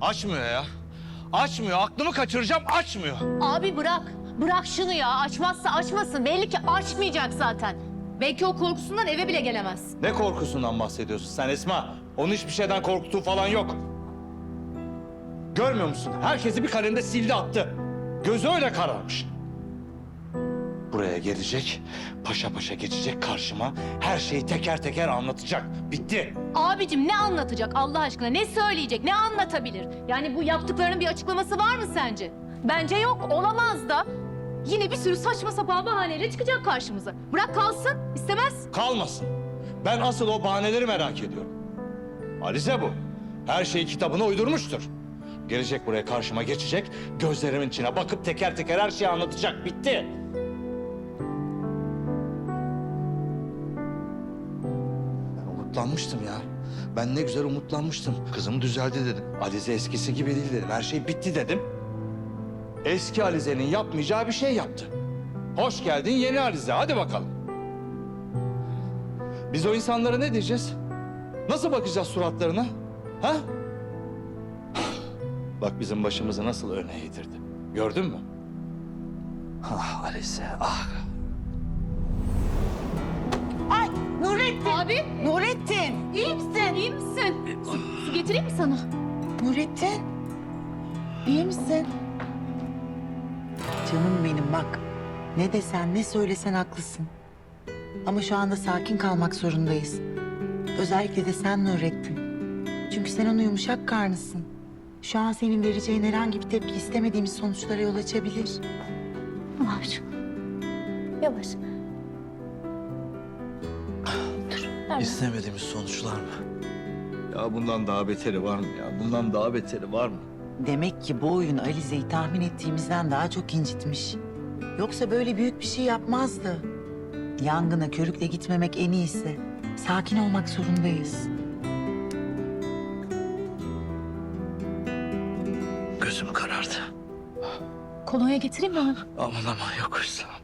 Açmıyor ya. Açmıyor. Aklımı kaçıracağım açmıyor. Abi bırak. Bırak şunu ya. Açmazsa açmasın. Belli ki açmayacak zaten. Belki o korkusundan eve bile gelemez. Ne korkusundan bahsediyorsun sen Esma? Onun hiçbir şeyden korktuğu falan yok. Görmüyor musun? Herkesi bir kalemde sildi attı. Gözü öyle kararmış. Buraya gelecek, paşa paşa geçecek karşıma. Her şeyi teker teker anlatacak. Bitti. Abicim ne anlatacak Allah aşkına? Ne söyleyecek? Ne anlatabilir? Yani bu yaptıklarının bir açıklaması var mı sence? Bence yok. Olamaz da. Yine bir sürü saçma sapan bahaneyle çıkacak karşımıza. Bırak kalsın. istemez. Kalmasın. Ben asıl o bahaneleri merak ediyorum. Alize bu. Her şeyi kitabına uydurmuştur. Gelecek buraya karşıma geçecek, gözlerimin içine bakıp teker teker her şeyi anlatacak. Bitti. Umutlanmıştım ya. Ben ne güzel umutlanmıştım. Kızım düzeldi dedim. Alize eskisi gibi değil dedim. Her şey bitti dedim. Eski Alize'nin yapmayacağı bir şey yaptı. Hoş geldin yeni Alize. Hadi bakalım. Biz o insanlara ne diyeceğiz? Nasıl bakacağız suratlarına? Ha? Bak bizim başımızı nasıl öne eğdirdi. Gördün mü? Ah Alize, ah. Abi Nurettin! iyi misin? İyi misin? Su, su getireyim mi sana? Nurettin! İyi misin? Canım benim bak. Ne desen ne söylesen haklısın. Ama şu anda sakin kalmak zorundayız. Özellikle de sen Nurettin. Çünkü sen onun yumuşak karnısın. Şu an senin vereceğin herhangi bir tepki istemediğimiz sonuçlara yol açabilir. Abicim. Yavaş. Nerede? İstemediğimiz sonuçlar mı? Ya bundan daha beteri var mı ya? Bundan daha beteri var mı? Demek ki bu oyun Alize'yi tahmin ettiğimizden daha çok incitmiş. Yoksa böyle büyük bir şey yapmazdı. Yangına körükle gitmemek en iyisi. Sakin olmak zorundayız. Gözüm karardı. Kolonya getireyim mi? Aman aman yok istemem.